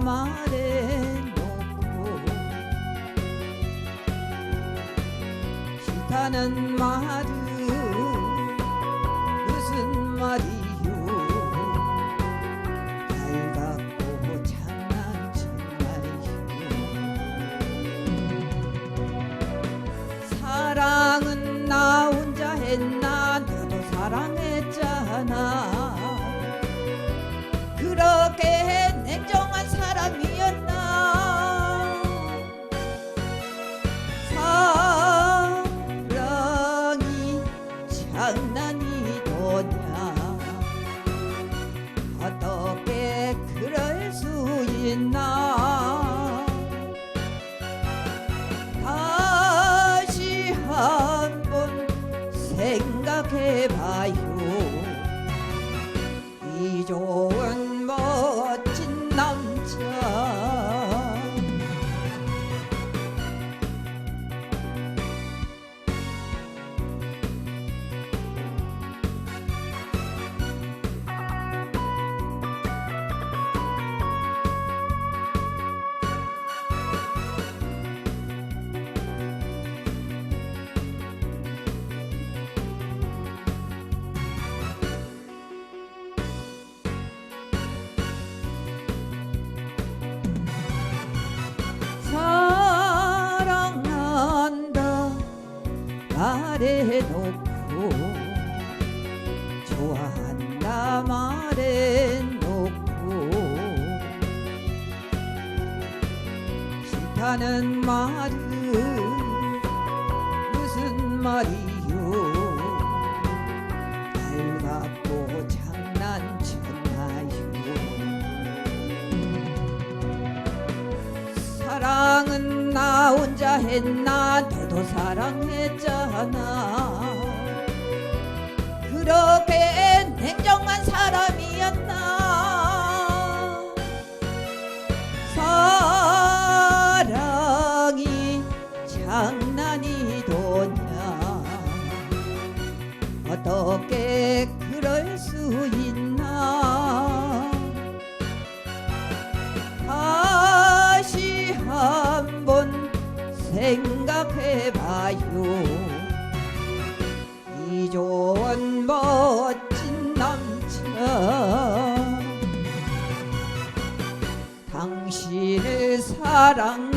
말해놓고 싫다는 말은 무슨 말이 있나 말해놓고 좋아한다 말해놓고 싫다는 말은 무슨 말이 혼자 했나? 너도 사랑했잖아. 그렇게 냉정한 사람이었나? 사랑이 장난이더냐 어떻게 그럴 수 있나 이 좋은 멋진 남자 당신을 사랑하니까